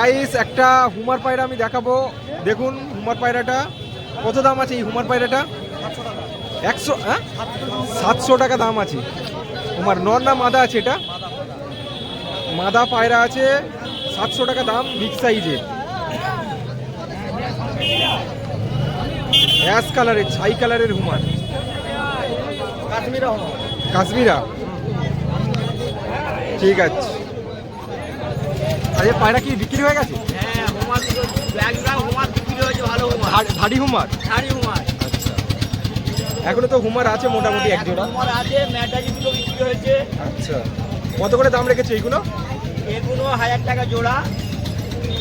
Guys একটা homer পায়রা আমি দেখাবো। দেখুন হুমার পায়রাটা। কত দাম আছে এই হুমার পায়রাটা? একশো হ্যাঁ? সাতশো টাকা দাম আছে। হুমার নর না মাদা আছে এটা? মাদা পায়রা আছে। সাতশো টাকা দাম বিগ সাইজে অ্যাশ কালারের ছাই কালারের হুমার। কাশ্মীরা কাশ্মীরা। ঠিক আছে। আরে পায়রা কি বিক্রি হয়ে গেছে? হ্যাঁ হোমার গ্রাম হোমার বিক্রি হয়েছে ভালো হোমার। ধাড়ি হুমার? হোমার। আচ্ছা। এখনও তো হুমার আছে মোটামুটি এক জোড়া হোমার আছে ম্যাটাজি দুটো বিক্রি হয়েছে। আচ্ছা। কত করে দাম রেখেছে এইগুলো? এগুলো হাজার টাকা জোড়া।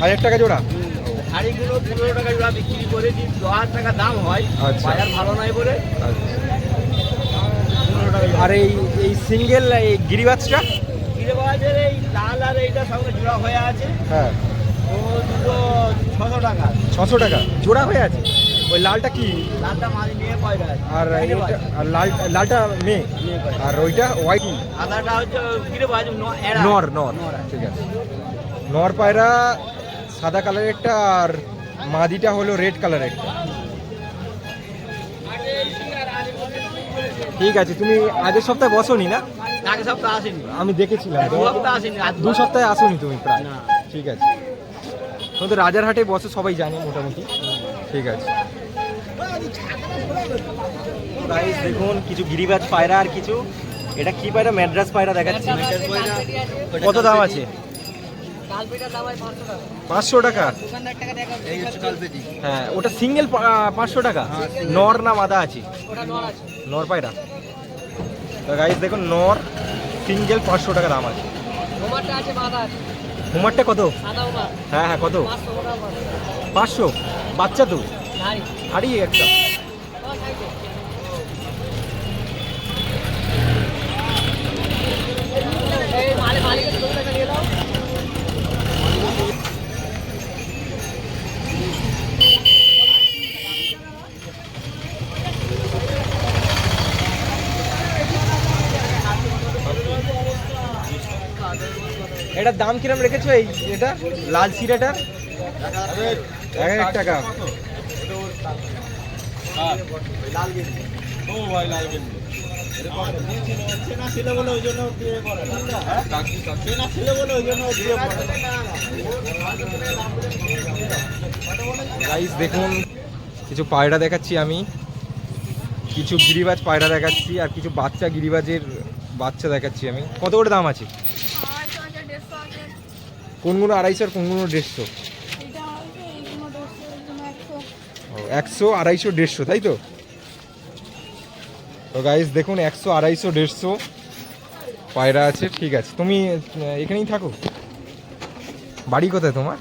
হাজার টাকা জোড়া? শাড়িগুলো পনেরো টাকা জোড়া বিক্রি করে দিই দশ হাজার টাকা দাম হয়। আচ্ছা। বাজার ভালো নয় বলে। জোড়া। আর এই এই সিঙ্গেল এই গিরিবাজটা? এই লাল আর এইটা সঙ্গে জোড়া হয়ে আছে। হ্যাঁ। ও দুটো ছশো টাকা। ছশো টাকা? জোড়া হয়ে আছে। ওই লালটা কি? লালটা পয়সা আর লাল লালটা মেয়ে? আর ওইটা হোয়াইট আদাটা হচ্ছে নর নর ঠিক আছে। নর পায়রা সাদা কালারেরটা আর মাদিটা হলো রেড কালারেরটা। ঠিক আছে তুমি আগের সপ্তাহে বসোনি না? আগের সপ্তাহ আসেনি। আমি দেখেছিলাম দু সপ্তাহ আসেনি দু সপ্তাহে আসোনি তুমি প্রায়। ঠিক আছে। তুমি তো রাজারহাটে বসো সবাই জানে মোটামুটি। ঠিক আছে। Guys, দেখুন কিছু গিরিবাজ পায়রা আর কিছু। এটা কি পায়রা? ম্যাড্রাস পায়রা দেখাচ্ছি। কত দাম আছে? পাঁচশো টাকা। হ্যাঁ ওটা সিঙ্গেল পাঁচশো টাকা। নর না মাদা আছে। নর পায়রা? তো গাইস দেখুন নর সিঙ্গেল পাঁচশো টাকা দাম আছে। হুমারটা কত? হ্যাঁ হ্যাঁ কত? পাঁচশো বাচ্চা তো? হারিয়ে একটা। এটার দাম কিরম রেখেছো এই এটা? লাল সিরাটার এক হাজার টাকা। দেখুন, কিছু পায়রা দেখাচ্ছি আমি। কিছু গিরিবাজ পায়রা দেখাচ্ছি আর কিছু বাচ্চা গিরিবাজের বাচ্চা দেখাচ্ছি আমি। কত করে দাম আছে? কোনগুলো আড়াইশো আর কোনগুলো দেড়শো? একশো। একশো আড়াইশো দেড়শো তাই তো? তো গাইস দেখুন একশো আড়াইশো দেড়শো। পায়রা আছে ঠিক আছে। তুমি এখানেই থাকো। বাড়ি কোথায় তোমার?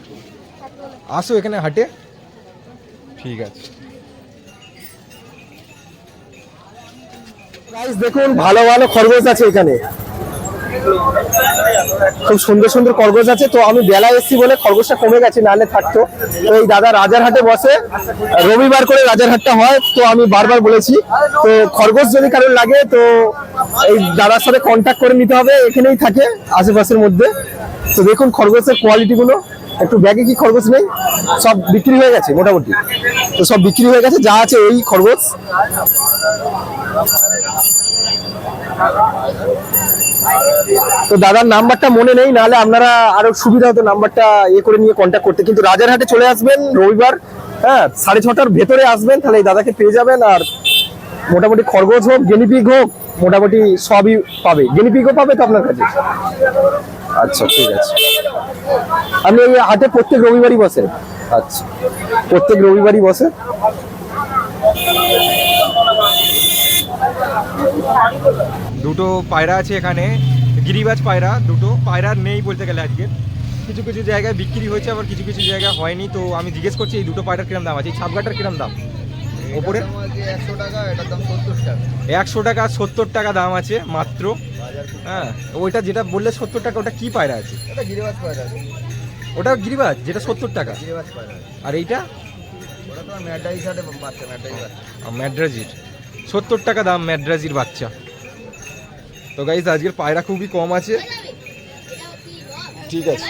আসো এখানে হাটে। ঠিক আছে। গাইস দেখুন ভালো ভালো খরগোশ আছে এখানে। খুব সুন্দর সুন্দর খরগোশ আছে। তো আমি বেলা এসেছি বলে খরগোশটা কমে গেছে নাহলে থাকতো। তো এই দাদা রাজারহাটে বসে, রবিবার করে রাজারহাটটা হয়, তো আমি বারবার বলেছি। তো খরগোশ যদি কারোর লাগে, তো এই দাদার সাথে কন্ট্যাক্ট করে নিতে হবে, এখানেই থাকে, আশেপাশের মধ্যে। তো দেখুন খরগোশের কোয়ালিটি গুলো, একটু ব্যাগে কি খরগোশ নেই? সব বিক্রি হয়ে গেছে, মোটামুটি। তো সব বিক্রি হয়ে গেছে, যা আছে এই খরগোশ। তো দাদার নাম্বারটা মনে নেই নাহলে আপনারা আরও সুবিধা হতো নাম্বারটা ইয়ে করে নিয়ে কন্ট্যাক্ট করতে। কিন্তু রাজারহাটে চলে আসবেন রবিবার হ্যাঁ সাড়ে ছটার ভেতরে আসবেন তাহলে এই দাদাকে পেয়ে যাবেন আর মোটামুটি খরগোশ হোক গেনিপিগ হোক মোটামুটি সবই পাবে। গেনিপিগও পাবে তো আপনার কাছে? আচ্ছা ঠিক আছে। আপনি এই হাটে প্রত্যেক রবিবারই বসে। আচ্ছা। প্রত্যেক রবিবারই বসে। দুটো পায়রা আছে এখানে গিরিবাজ পায়রা দুটো পায়রা নেই বলতে গেলে আজকে। কিছু কিছু জায়গায় বিক্রি হয়েছে আবার কিছু কিছু জায়গায় হয়নি তো আমি জিজ্ঞেস করছি এই দুটো পায়রার কিরম দাম আছে? এই ছাপগাটার কিরম দাম? ওপরে? একশো টাকা সত্তর টাকা দাম আছে মাত্র। হ্যাঁ ওইটা যেটা বললে সত্তর টাকা ওটা কি পায়রা আছে? ওটা গিরিবাজ যেটা সত্তর টাকা। আর এইটা? ম্যাড্রাজির। সত্তর টাকা দাম ম্যাড্রাজির বাচ্চা। তো গাইজ আজকের পায়রা খুবই কম আছে ঠিক আছে